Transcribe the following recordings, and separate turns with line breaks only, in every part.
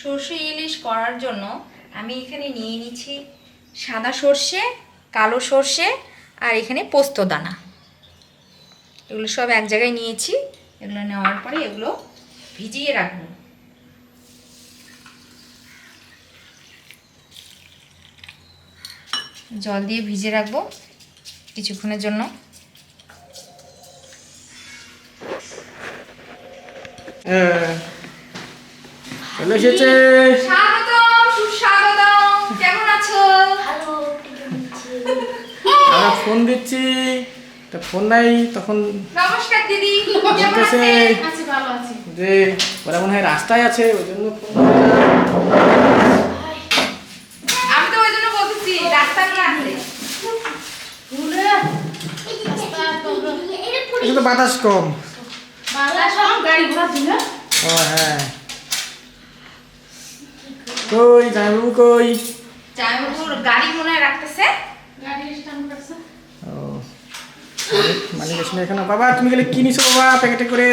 সর্ষে ইলিশ করার জন্য আমি এখানে নিয়ে নিচ্ছি সাদা সর্ষে, কালো সর্ষে আর এখানে পোস্ত দানা। এগুলো সব এক জায়গায় নিয়েছি। এগুলো নেওয়ার পরে এগুলো ভিজিয়ে রাখব। জল দিয়ে ভিজিয়ে রাখব কিছুক্ষণের জন্য।
হ্যাঁ। চলে এসেছে?
স্বাগতম সুস্বাগতম। কেমন আছো?
আমরা ফোন দিচ্ছি। তা ফোন নাই তখন
নমস্কার দিদি কেমন
বলতেছে
আছি ভালো আছি।
যে ওরা মনে হয় রাস্তায় আছে ওই জন্য
আমি তো ওই জন্য বলতেছি রাস্তা নিয়ে আসে
ভুলে তো
এখানে তো বাতাস কম।
গাড়ি ঘোড়া ছিল
ও হ্যাঁ। কই জামাইবাবু কই?
জামাইবাবুর গাড়ি মনে রাখতেছে।
গাড়ি স্ট্যান্ড করছে।
ও মানে এখানে। বাবা তুমি গেলে কি নিছো বাবা প্যাকেটে করে?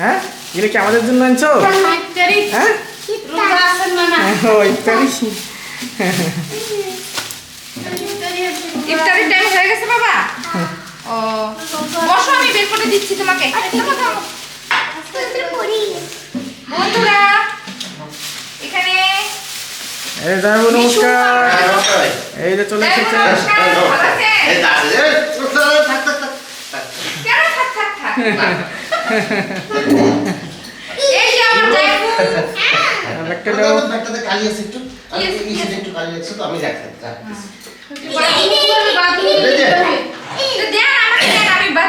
হ্যাঁ? গেলে কি আমাদের জন্য আনছো? হ্যাঁ?
টাইম হয়ে গেছে বাবা। ও বসো আমি বের করে দিচ্ছি তোমাকে। বন্ধুরা এখানে
এই জামাইবাবু নমস্কার। এই যে চলে এসেছে।
নমস্কার, ভালো আছেন? কেন থাক থাক থাক? এই যে আমার জামাইবাবু
একটা। দাও
তো দেন আমাকে আমি বাদ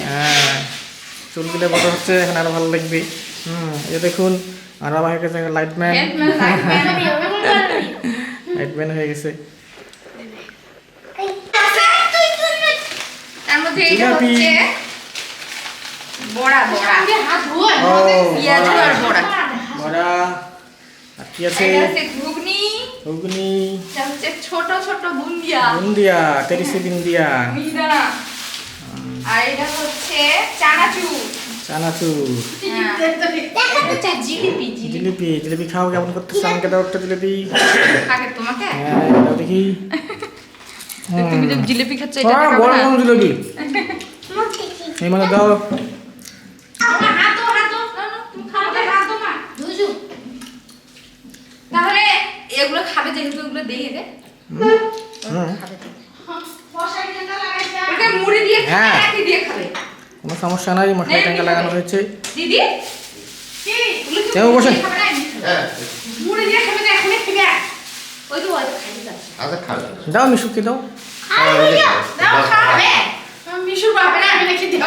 হ্যাঁ
চুলগুলো বড় হচ্ছে এখন আরও ভালো লাগবে হুম যে দেখুন আর আমার হয়ে গেছে। Lightman
Batman, Batman।
লাইটম্যান হয়ে গেছে
আর
কি আছে?
ঘুগনি এটা হচ্ছে ছোট ছোট বুন্দিয়া।
বুন্দিয়া তেরিশে বিন্দিয়া।
মিহিদানা আর এটা হচ্ছে চানাচুর
চানাচুর
হ্যাঁ। জিলিপি জিলিপি।
জিলিপি খাও কেমন করতেছে আমাকে? দাও একটা জিলিপি।
তোমাকে?
হ্যাঁ দাও দেখি।
তুমি জিলিপি খাচ্ছ এটা
হ্যাঁ
না?
কোন জিলিপি। এই মানে দাও
হাত ধো হাত ধো তুমি খাও হাত ধো মা ধুজু
তাহলে এগুলো খাবে যেহেতু এগুলো দিয়ে দে।
হ্যাঁ।
নাকি দিয়ে খাবে।
কোনো সমস্যা নাই মশলা টাঙ্গা লাগানো হয়েছে।
দিদি?
কেউ
তো খাইতে যাচ্ছে।
দাও মিশুকে দাও।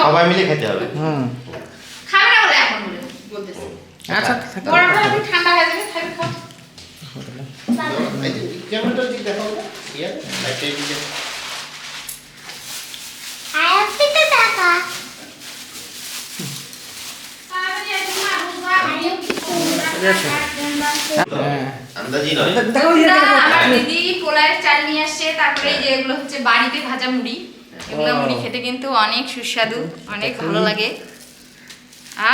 সবাই মিলে খেতে হবে।
হুম।
খাবে না বলে এখন বলে বলতেছে।
আচ্ছা থাক, থাক,
বড়টা
থাক।
একটু ঠান্ডা হয়ে যাবে খাবে খাও
এই যে ক্যামেরাটার দিক দেখাও না ইয়া লাইটটা এই দিকে
ঠিক আছে হ্যাঁ
আন্দাজি নয়
দেখো ইয়ে
বন্ধুরা,
দেখো
আমার দিদি পোলায়ের চাল নিয়ে আসছে তারপরে এই হচ্ছে বাড়িতে ভাজা মুড়ি। এগুলো মুড়ি খেতে কিন্তু অনেক সুস্বাদু অনেক ভালো লাগে।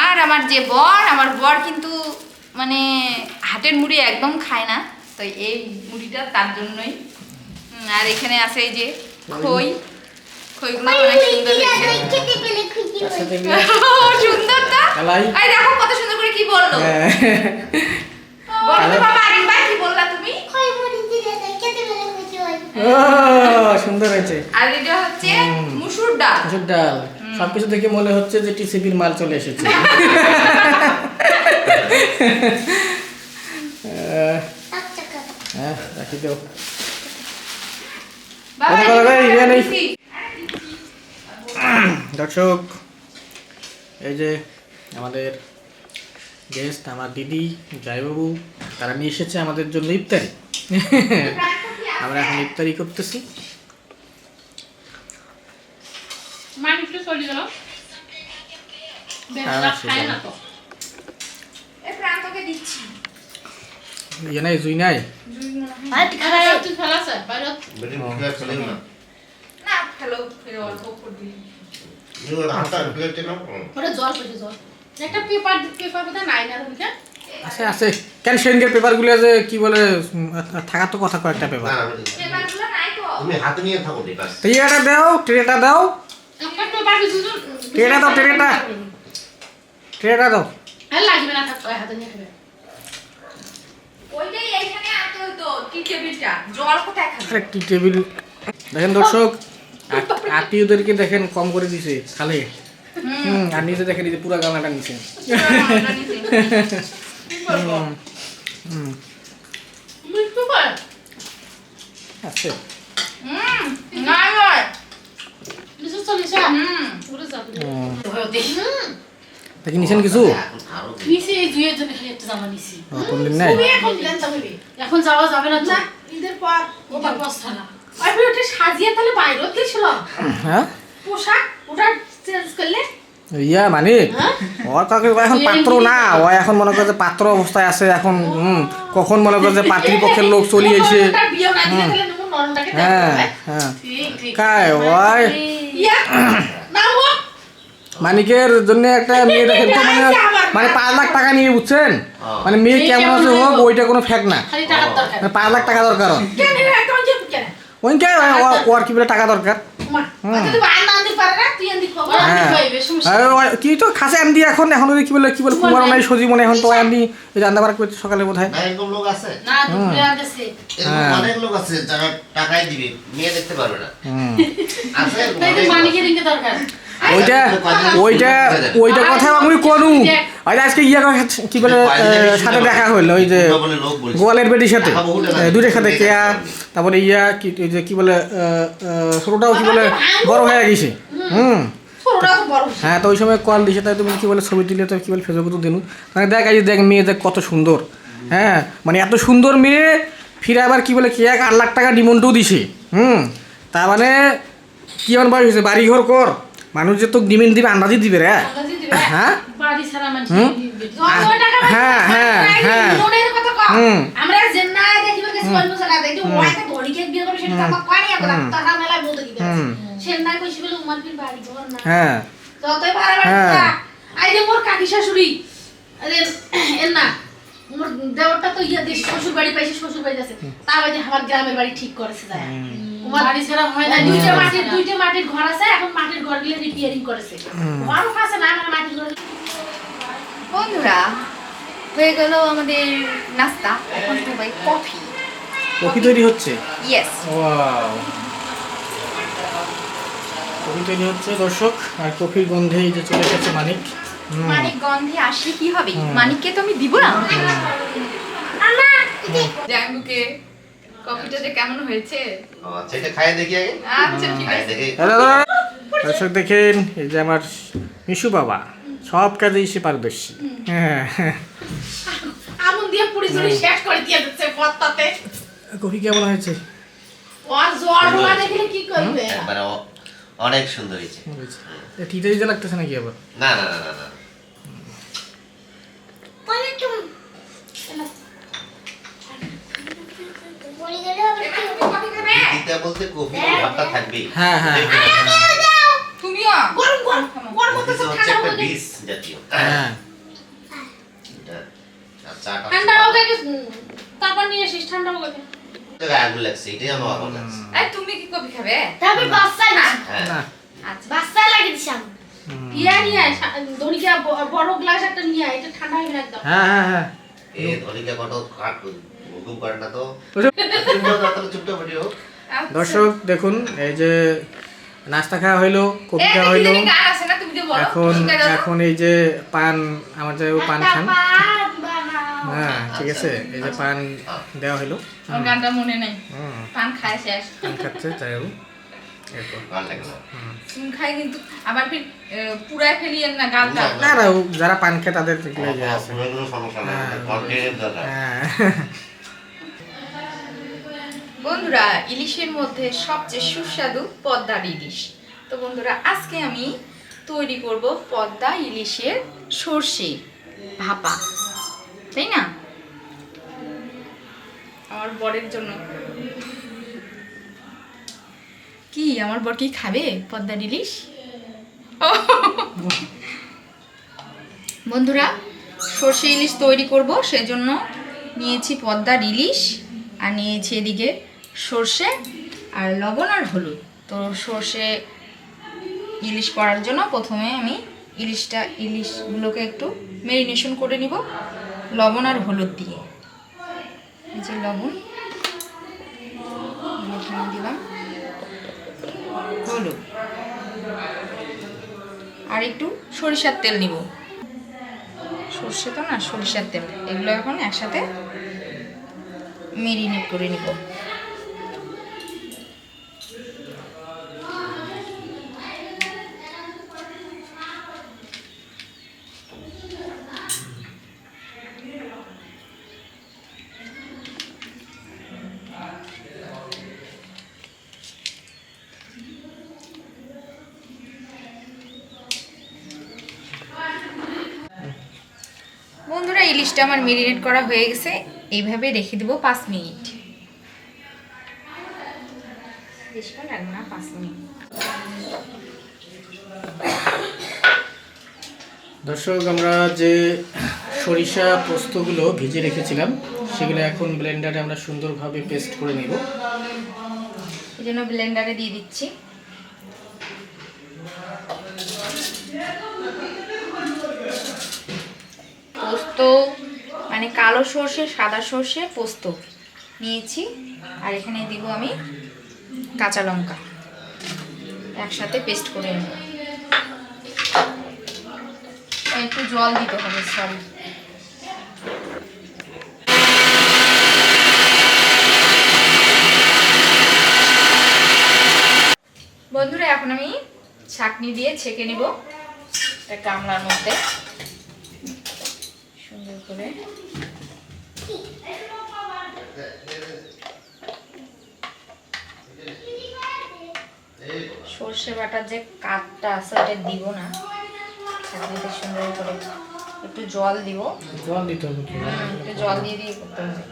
আর আমার যে বর আমার বর কিন্তু মানে হাটের মুড়ি একদম খায় না। তো এই মুড়িটা তার জন্যই আর এখানে আছে এই যে খই। খইগুলো অনেক সুন্দর হয়েছে।
তার সাথে এগুলো
সুন্দর তো
কালাই।
দেখো কত সুন্দর করে কি বলল।
হ্যাঁ।
বাবা আরিফ কি বললা তুমি?
ও সুন্দর হয়েছে।
আর এটা হচ্ছে মুসুর ডাল।
মুসুর ডাল। সবকিছু দেখে মনে হচ্ছে যে টিসিবির মাল চলে এসেছে। হ্যাঁ রাখি দাও
বাবা,
বাবা, বাবা,
এই
ইয়ে নেই।
দিছি।
দর্শক এই যে আমাদের গেস্ট আমার দিদি জয়বাবু তারা নিয়ে এসেছে আমাদের জন্য ইফতারি। আমরা এখন ইফতারি করতেছি।
চলে গেল
হ্যাঁ,
বেলা
সেটাই।
খায় না তো
এই প্রান্তকে দিচ্ছি
ইয়ে নাই জুই নাই? আছে আছে। কেন সেনগের পেপারগুলো যে কি বলে থাকার তো কথা কয়েকটা পেপার
না বেটি।
পেপারগুলো নাই তো।
তুমি হাতে নিয়ে থাকো রে বাস
ট্রেটা দাও ট্রেটা দাও। টেরেটা দাও, টেরেটা। ট্রেটা দাও।
হ্যাঁ লাগবে না থাকতো হাতে নিয়ে খাবে
ওইটাই এইখানে আনতে হতো টি টেবিলটা। জল কোথায় খাবে?
আরে টেবিল দেখেন দর্শক আত- আত্মীয়দেরকে দেখেন কম করে দিছে খালে। হুম আর নিজে দেখেন এই যে পুরা গালাটা নিছে। হুম, হুম।
মিষ্টি করে।
আছে।
হুম নাই নয়
কিছু চলিছে
হুম।
উড়ে যাবে।
হুম। দেখি নিছেন কিছু?
নিছি এই দুইয়ের জন্য খালি একটা জামা নিছি।
ও, কোনদিন
এখন দিলেন যাবে এখন যাওয়া যাবে না তো।
ঈদের পর
ওটা বস্তা না। আমি ওটা সাজিয়ে তাহলে বাইরে গেছিল
হ্যাঁ?
পোশাক ওটা চেঞ্জ করলে।
ইয়া মানে?
হ্যাঁ?
ওর কাকে এখন পাত্র না। ও এখন মনে করে যে পাত্র অবস্থায় আছে এখন হুম কখন মনে করে যে পাত্রীপক্ষের লোক চলে এসে হ্যাঁ হ্যাঁ।
ঠিক ঠিক।
কায় ওই।
ইয়া না
মানিকের জন্য একটা মেয়ে দেখেন তো মানে মানে পাঁচ লাখ টাকা নিয়ে বুঝছেন? মানে মেয়ে কেমন আছে হোক ওইটা কোনো ফ্যাক্ট না।
দরকার।
মানে পাঁচ লাখ টাকা দরকার ওইকে ওর কি বলে টাকা দরকার। হ্যাঁ। আর ওই- তো খাসে আনদি এখন এখন কি বলে কি বলে কুমার নাই সজি মনে এখন তো আনদি ওই রান্না বাড়া করতে সকালে বোধ হয়
এরকম লোক আছে।
না
হ্যাঁ।
অনেক লোক আছে যারা টাকাই দিবে মেয়ে দেখতে পারবে না। আছে?
দরকার।
ওইটা ওইটা ওইটা কথা আমি কোনু। ওই আজকে ইয়া কি বলে সাথে দেখা হইল ওই যে
বলে লোক বলছে
গোয়ালের বেটির সাথে। দুইটার সাথে কেয়া তারপরে ইয়া কি যে কি বলে ছোটটাও কি বলে বড় হয়ে গেছে। হুম।
ছোটরা তো বড়
হ্যাঁ তো ওই সময় কল দিছে তাই তুমি কি বলে ছবি দিলে তো কি বলে ফেসবুকে তো দিনু। মানে দেখ এই যে দেখ মেয়ে দেখ কত সুন্দর। হ্যাঁ মানে এত সুন্দর মেয়ে ফিরে আবার কি বলে কি এক আট লাখ টাকা ডিমন্ডও দিছে। হুম তার মানে কি এমন বয়স হয়েছে? বাড়ি ঘর কর। মানুষ যে তো ডিমেন্ড দিবে আন্দাজি দিবে রে। হ্যাঁ?
বাড়ি
হ্যাঁ, হ্যাঁ, হ্যাঁ। হুম।
তারা বাড়ি
হ্যাঁ। হ্যাঁ।
বাড়ি আই যে। মোর কাকি শাশুড়ি আরে এর না মোর দেওরটা তো ইয়া দেশ শ্বশুর বাড়ি পাইছে শ্বশুর বাড়ি আছে তা বাদে আমার গ্রামের বাড়ি ঠিক করেছে যায়।
বাড়ি ছাড়া হয় না
দুইটা
দুইটা
মাটির দুইটা মাটির ঘর আছে এখন মাটির ঘর রিপেয়ারিং করেছে। ঘরও আছে না আমার মাটির ঘর
বন্ধুরা হয়ে গেল আমাদের নাস্তা এখন সবাই কফি।
কফি তৈরি হচ্ছে?
Yes
wow. কফি তৈরি হচ্ছে দর্শক। আর কফির গন্ধে এই যে চলে এসেছে মানিক।
মানিক গন্ধে আসলে কি হবে? মানিককে তো আমি দিব না। জাঙ্গুকে কফিটা যে কেমন হয়েছে?
আচ্ছা এটা খাইয়ে দেখি আগে।
আচ্ছা ঠিক আছে।
দর্শক দেখেন এই যে আমার মিশু বাবা সব কাজেই সে পারদর্শী। হ্যাঁ
আমন দিয়ে পুরি চুরি শেষ করে দিয়ে দিচ্ছে পত্তাতে।
কফি কেমন হয়েছে?
ওর জ্বর হওয়া দেখলে কি করবে?
একবারে অনেক সুন্দর হয়েছে।
টিতে দিতে লাগতেছে নাকি আবার?
না না না না না। দিতে বলতে কফি ভাবটা থাকবেই
হ্যাঁ, হ্যাঁ,
তুমিও?
গরম গরম গরম
কফি
করতেছে
তো হচ্ছে
ঠান্ডা
একটা
হবে
বিষ জাতীয়।
হ্যাঁ।
এটা, আর চাটা
ঠান্ডা হবে কি তারপর নিয়ে এসিস ঠান্ডা হবে কি
আগুন লাগছে এটাই আমার আগুন লাগছে।
এই তুমি কি কফি খাবে?
তারপর বাচ্চা না।
হ্যাঁ।
না।
আচ্ছা
বাচ্চা লাগে দিছাম নিয়ে আয় বড় গ্লাস একটা নিয়ে এটা ঠান্ডা হবে না একদম।
হ্যাঁ হ্যাঁ হ্যাঁ।
কত না তো। ভিডিও
আচ্ছা।
দর্শক দেখুন এই যে নাস্তা খাওয়া হইল কফি খাওয়া হইল। এখন। এখন এই যে পান আমার যে পান খান। হ্যাঁ ঠিক আছে এই যে পান দেওয়া হইল।
গানটা মনে নেই। পান খায় শেষ।
পান খাচ্ছে যাই হোক। যারা পান খায় তাদের
কোনো সমস্যা
বন্ধুরা, ইলিশের মধ্যে সবচেয়ে সুস্বাদু পদ্মার ইলিশ। তো বন্ধুরা, আজকে আমি তৈরি করব পদ্মা ইলিশের সর্ষে ভাপা। তাই না? আমার বরের জন্য। কি, আমার বর কি খাবে পদ্মার ইলিশ? বন্ধুরা, সর্ষে ইলিশ তৈরি করব, সেজন্য নিয়েছি পদ্মার ইলিশ, আর নিয়েছি এদিকে সর্ষে আর লবণ আর হলুদ। তো সর্ষে ইলিশ করার জন্য প্রথমে আমি ইলিশটা, ইলিশগুলোকে একটু মেরিনেশন করে নিব, লবণ আর হলুদ দিয়ে। এই যে লবণ দিলাম হলুদ। আর একটু সরিষার তেল নিব। সর্ষে তো না, সরিষার তেল। এগুলো এখন একসাথে মেরিনেট করে নিব। ইলিশটা আমার মেরিনেট করা হয়ে গেছে এইভাবে রেখে দেবো পাঁচ মিনিট। বেশিক্ষণ লাগবে না পাঁচ মিনিট।
দর্শক আমরা যে সরিষা পোস্তগুলো ভিজে রেখেছিলাম সেগুলো এখন ব্লেন্ডারে আমরা সুন্দরভাবে পেস্ট করে নিব।
এই জন্য ব্লেন্ডারে দিয়ে দিচ্ছি। পোস্ত মানে কালো সর্ষে, সাদা সর্ষে পোস্ত নিয়েছি। আর এখানে দিব আমি কাঁচা লঙ্কা। একসাথে পেস্ট করে নেব। একটু জল দিতে হবে সরি বন্ধুরা, এখন আমি ছাকনি দিয়ে ছেঁকে নিব একটা গামলার মধ্যে। সুন্দর করে সর্ষে বাটার যে কাঠটা আছে ওটা দিব না। ছাকনিতে সুন্দর করে একটু জল দিব।
জল দিতে হবে
একটু জল দিয়ে দিয়ে করতে হবে।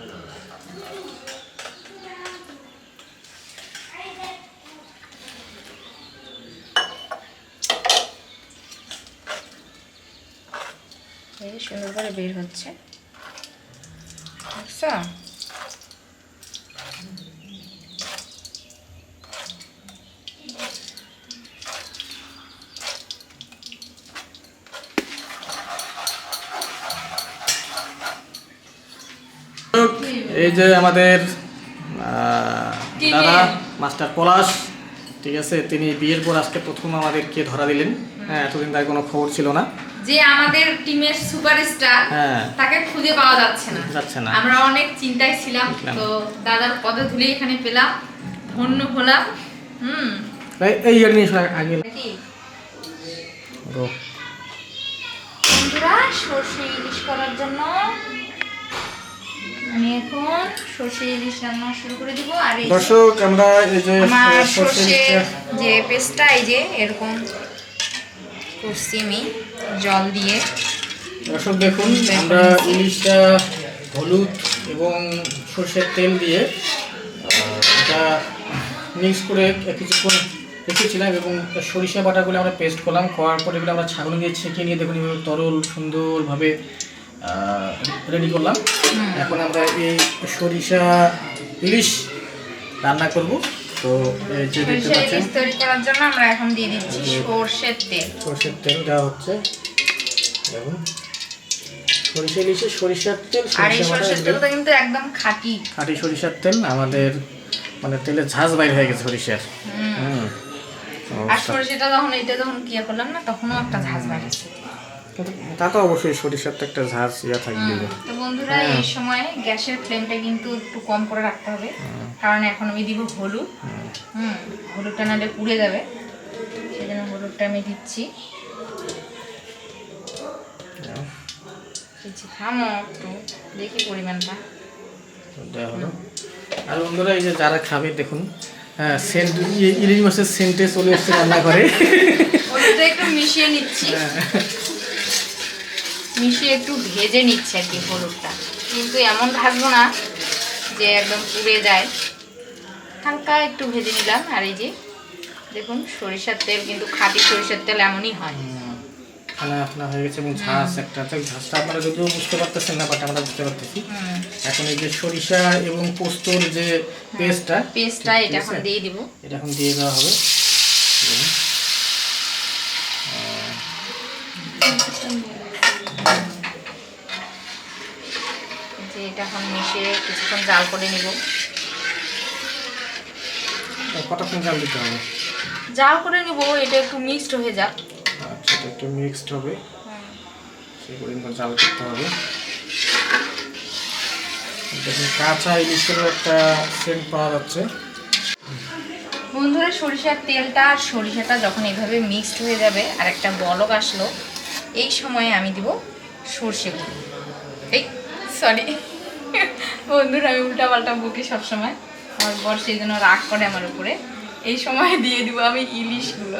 এই সুন্দর করে বের হচ্ছে। দেখছ?
এই যে আমাদের দাদা মাস্টার পলাশ ঠিক আছে তিনি বিয়ের পর আজকে প্রথম আমাদেরকে ধরা দিলেন। হ্যাঁ এতদিন তার কোনো খবর ছিল না।
যে আমাদের টিমের সুপারস্টার
হ্যাঁ।
তাকে খুঁজে পাওয়া যাচ্ছে না।
যাচ্ছে না।
আমরা অনেক চিন্তায় ছিলাম। তো দাদার পদে ধুলে এখানে পেলাম ধন্য হলাম হুম।
এই- এই গাড়ি নিয়ে আগে।
বন্ধুরা সর্ষে ইলিশ করার জন্য আমি এখন সর্ষে ইলিশ রান্না শুরু করে দিব। আর এই
দর্শক আমরা এই যে
আমার যে পেস্টটা এই যে এরকম করছি আমি জল দিয়ে।
দর্শক দেখুন আমরা ইলিশটা হলুদ এবং সর্ষের তেল দিয়ে এটা মিক্স করে কিছুক্ষণ রেখেছিলাম এবং সরিষা বাটাগুলো আমরা পেস্ট করলাম। করার পর এগুলো আমরা ছাগল দিয়ে ছেঁকে নিয়ে দেখুন তরল সুন্দরভাবে রেডি করলাম। এখন আমরা এই সরিষা ইলিশ রান্না করব। তো এই যে দেখতে
সর্ষে
পাচ্ছেন
ইলিশ তৈরি করার জন্য আমরা এখন দিয়ে দিচ্ছি সর্ষের তেল।
সরষের তেল দেওয়া হচ্ছে দেখুন সরিষা ইলিশে সরিষার তেল
আর এই
সরিষা
সর্ষের তেলটা কিন্তু একদম খাঁটি।
খাঁটি সরিষার তেল আমাদের মানে তেলের ঝাঁজ বাইর হয়ে গেছে সরিষার। হুম।
আর সর্ষেটা যখন এটা যখন কি করলাম না তখনও একটা ঝাঁজ
কিন্তু তা তো অবশ্যই সরিষার তো একটা ঝাঁজ ইয়া থাকবে
তো বন্ধুরা এই সময় গ্যাসের ফ্লেমটা কিন্তু একটু কম করে রাখতে হবে। কারণ এখন আমি দিব হলুদ। হুম। হলুদটা নাহলে পুড়ে যাবে। সেজন্য হলুদটা আমি দিচ্ছি। দিচ্ছি থামো একটু দেখি পরিমাণটা।
আর বন্ধুরা এই যে যারা খাবে দেখুন হ্যাঁ সেন্ট ইলিশ মাছের সেন্টে চলে এসছে রান্না করে
একটু মিশিয়ে নিচ্ছি। মিশিয়ে একটু ভেজে নিচ্ছে আর কি হলুদটা। কিন্তু এমন ভাজবো না যে একদম পুড়ে যায়। হালকা একটু ভেজে নিলাম আর এই যে দেখুন সরিষার তেল কিন্তু খাঁটি সরিষার তেল এমনই হয়।
এখানে আপনার হয়ে গেছে এবং ঝাঁস একটা। ঝাঁসটা আপনারা যদিও বুঝতে পারতেছেন না বাট আমরা বুঝতে পারতেছি। এখন এই যে সরিষা এবং পোস্তর যে পেস্টটা
পেস্টটা এটা এখন দিয়ে দিব।
এটা এখন দিয়ে দেওয়া হবে।
এটা এখন মিশিয়ে কিছুক্ষণ জাল করে নিব।
কতক্ষণ জাল দিতে হবে?
জাল করে নিব এটা একটু মিক্সড হয়ে যাক।
আচ্ছা এটা একটু মিক্সড হবে। সেই পর্যন্ত জাল করতে হবে। দেখুন কাঁচা ইলিশেরও একটা সেন্ট পাওয়া যাচ্ছে।
বন্ধুরা সরিষার তেলটা আর সরিষাটা যখন এইভাবে মিক্সড হয়ে যাবে আর একটা বলক আসলো এই সময়ে আমি দিব সর্ষে গুঁড়ো এই সরি বন্ধুরা, আমি উল্টা পাল্টা বকি সবসময়। আমার বর সেই জন্য রাগ করে আমার উপরে। এই সময় দিয়ে দিব আমি ইলিশগুলো,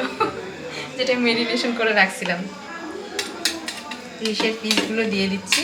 যেটা মেরিনেশন করে রাখছিলাম। ইলিশের পিসগুলো দিয়ে দিচ্ছি।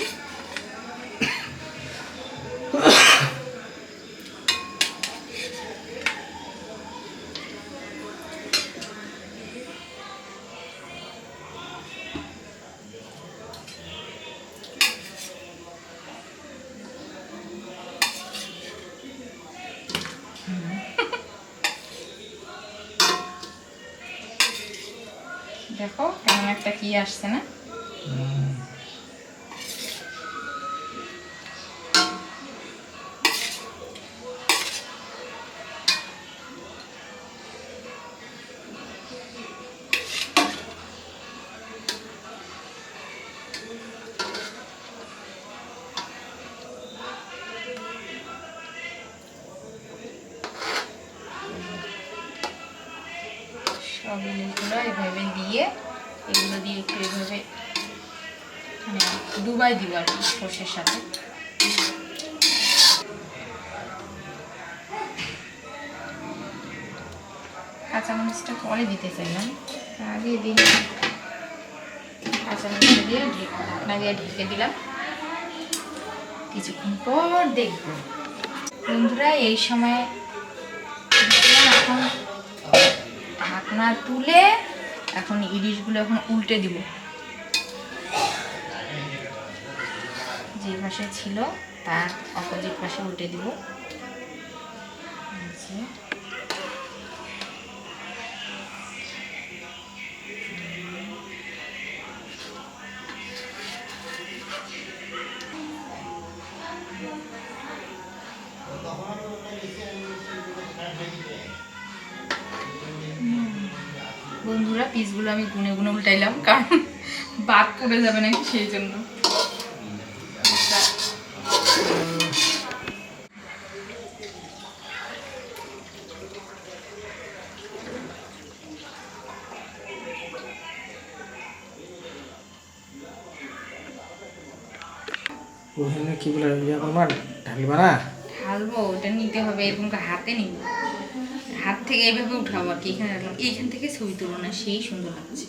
কেমন একটা কি আসছে না সব ইলিশগুলো এভাবে দিয়ে এগুলো দিয়ে একটু এভাবে মানে ডুবাই দিব আর কি সর্ষের সাথে। কাঁচামরিচটা পরে দিতে চাইলাম। আগে দিই। কাঁচামরিচ দিয়ে ঢাকনা দিয়ে ঢেকে দিলাম। কিছুক্ষণ পর দেখব। বন্ধুরা, এই সময় এখন ঢাকনা তুলে এখন ইলিশগুলো এখন উল্টে দিব। যে পাশে ছিল তার অপোজিট পাশে উল্টে দিব। পিসগুলো আমি গুনে গুনে উল্টাইলাম কারণ বাদ পড়ে যাবে নাকি সেই জন্য।
ওখানে কি বলে ইয়ে করবা? ঢালবা না?
ঢালবো ওটা নিতে হবে এরকম হাতে নিব। থেকে এইভাবে উঠাবো আর কি। এখানে রাখলাম এইখান থেকে ছবি তুলবো না, সেই সুন্দর লাগছে।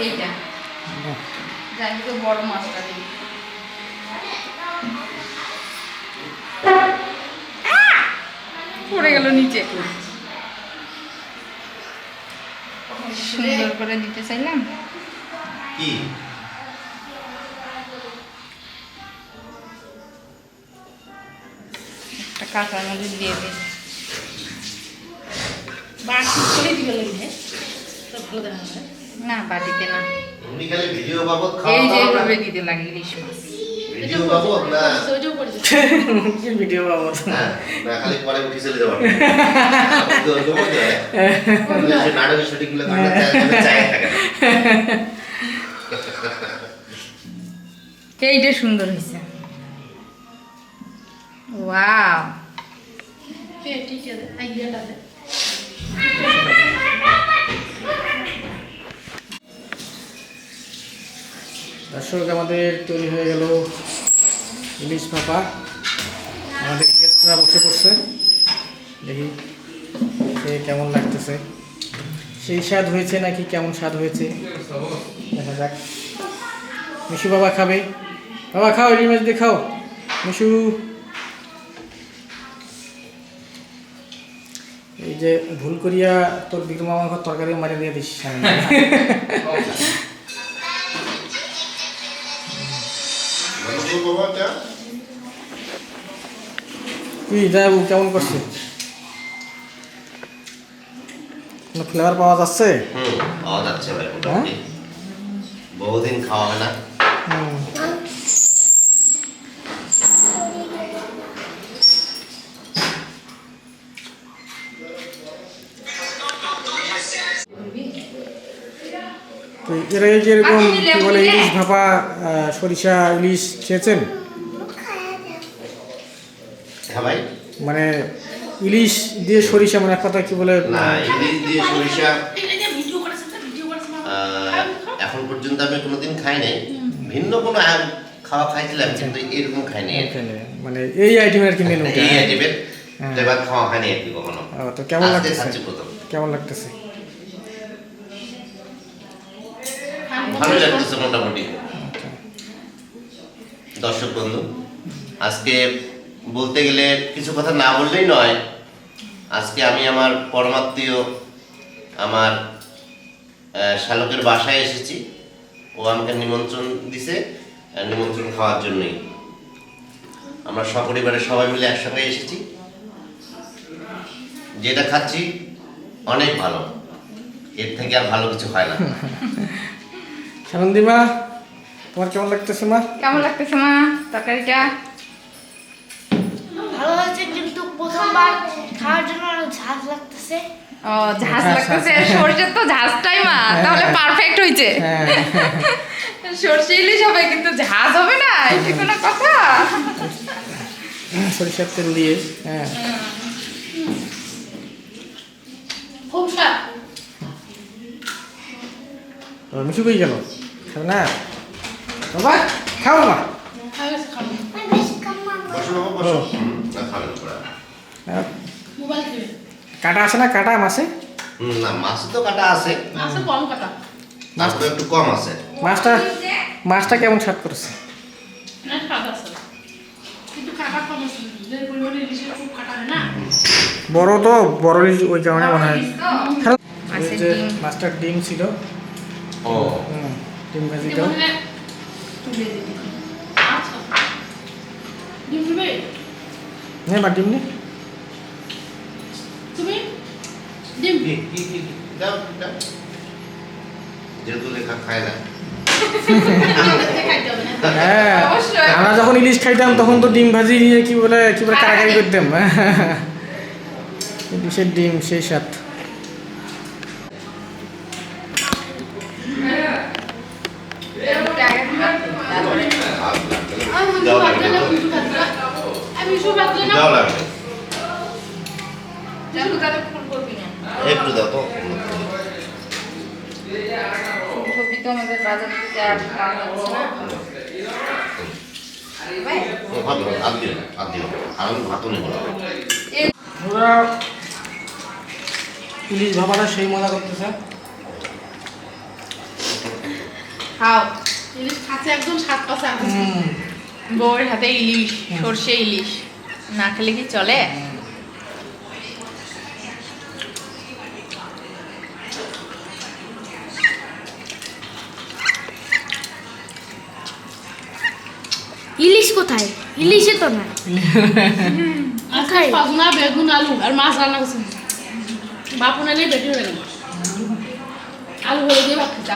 এইটা। যাই বড় মাছটা আহ! পড়ে গেল নিচে। সুন্দর করে দিতে চাইলাম।
কি?
একটা কাঁচা মরিচ দিয়ে দিই
বাড়ি করে দিবে লাগে
না বাটিতে না।
খালি ভিডিও বাবদ খাওয়া
এই যে? এভাবে দিতে লাগে ইলিশ মাছ।
ভিডিও বাবদ না?
করে দিবে
কি ভিডিও বাবু
হ্যাঁ, না খালি পরে উঠে চলে যাব নাটকের শুটিংগুলো থাকে
এইটা সুন্দর হয়েছে? ওয়াও।
ঠিক আছে আইডিয়াটা
দর্শক, আমাদের তৈরি হয়ে গেল ইলিশ ভাপা। আমাদের গেস্টরা বসে পড়ছে। দেখি সে কেমন লাগতেছে। সেই স্বাদ হয়েছে নাকি কেমন স্বাদ হয়েছে? দেখা যাক। মিশু বাবা খাবে। বাবা, খাও, ইলিশ মাছ দিয়ে খাও। মিশু। এই যে ভুল করিয়া তোর বিক্রম আমার তরকারি মারিয়ে দিয়ে দিস। কি যাই কেমন করছে ফ্লেভার পাওয়া যাচ্ছে
হুম, পাওয়া যাচ্ছে ভাই মোটামুটি। বহুদিন খাওয়া হয় না
হুম। তো এর আগে কি এরকম কি বলে ইলিশ ভাপা সরিষা ইলিশ খেয়েছেন
হ্যাঁ ভাই।
মানে ইলিশ দিয়ে সরিষা মানে এক কথা কি বলে?
না ইলিশ দিয়ে সরিষা এখন পর্যন্ত আমি কোনোদিন খাই নাই। ভিন্ন কোনো খাওয়া খাইছিলাম কিন্তু এরকম খাইনি
এখানে, মানে এই আইটেমের আর কি মেনুটা
এই আইটেমের
হ্যাঁ।
এবার খাওয়া হয়নি আর কি কখনো।
তো কেমন লাগতেছে? কেমন লাগতেছে?
ভালো লাগতেছে মোটামুটি দর্শক বন্ধু, আজকে বলতে গেলে কিছু কথা না বললেই নয়। আজকে আমি আমার পরমাত্মীয় আমার শালকের বাসায় এসেছি। ও আমাকে নিমন্ত্রণ দিছে নিমন্ত্রণ খাওয়ার জন্যই। আমরা সপরিবারের সবাই মিলে একসঙ্গে এসেছি। যেটা খাচ্ছি অনেক ভালো। এর থেকে আর ভালো কিছু হয় না।
সানন্দিমা তোমার কেমন লাগতেছে মা?
কেমন লাগতেছে মা? তরকারিটা?
ভালো হয়েছে কিন্তু প্রথমবার খাওয়ার জন্য অনেক ঝাঁজ লাগতেছে।
ও ঝাঁজ
হ্যাঁ,
লাগতেছে।
হ্যাঁ।
সরষের তো ঝাঁজটাই মা। তাহলে পারফেক্ট হয়েছে
হ্যাঁ।
সরষে ইলিশ হবে কিন্তু ঝাঁজ হবে না? এটা কোনো কথা?
সরিষার তেল দিয়ে হ্যাঁ।
খুব স্বাদ।
মিশু কই গেল? খাবে না বাবা খাও মা। হ্যাঁ, কাটা আছে না? কাটা মাছে?
না মাছ তো কাটা আছে।
মাছে কম কাটা।
মাছ তো একটু কম আছে।
মাছটা মাছটা কেমন স্বাদ করেছে?
না স্বাদ আছে। কিন্তু কাটা কম আছে। যে পরিমাণে ইলিশের খুব কাটা না?
বড় তো বড় ওই কারণে মনে হয়।
তো। মাছের
যে
ডিম।
মাছটার ডিম ছিল।
ও।
ডিম ভাজিটাও নে বা ডিম নে
তুমি ডিম
কি কি কি কি? দাও দাও যেহেতু লেখা খায় না
আমাদেরকে খাইতে হবে না।
হ্যাঁ।
অবশ্যই।
আমরা যখন ইলিশ খাইতাম তখন তো ডিম ভাজি নিয়ে কি বলে কি বলে কারাকারি করতাম। ইলিশের ডিম সেই স্বাদ
আমি
দাও
শুধু
লাগবে
ভাবলে
তো?
না শুধু ভাবলে না আমি শুধু ভাবলে না
দাও লাগবে
জানু তাহলে ফোন করবি না
একটু দাও তো
ছবি তো আমাদের বাজার থেকে আর পাওয়া যাচ্ছে না ভাই,
ও, ভালো আদ দিও আদ দিও আর আমি ভাতও নেব না।
এই-
ওরা ইলিশ ভাপাটা সেই মজা করতেছে।
খাও।
ইলিশ খাচ্ছে একদম সাত পাশে
হুম।
বউয়ের হাতে ইলিশ সর্ষে ইলিশ। না খেলে কি চলে?
ইলিশ কোথায়? ইলিশে তো নাই।
আজকে সজনা বেগুন আলু আর মাছ রান্না করছি। বাপু নালে বেটি হয়ে গেল। আলু হয়ে দিয়ে ভাত খেতে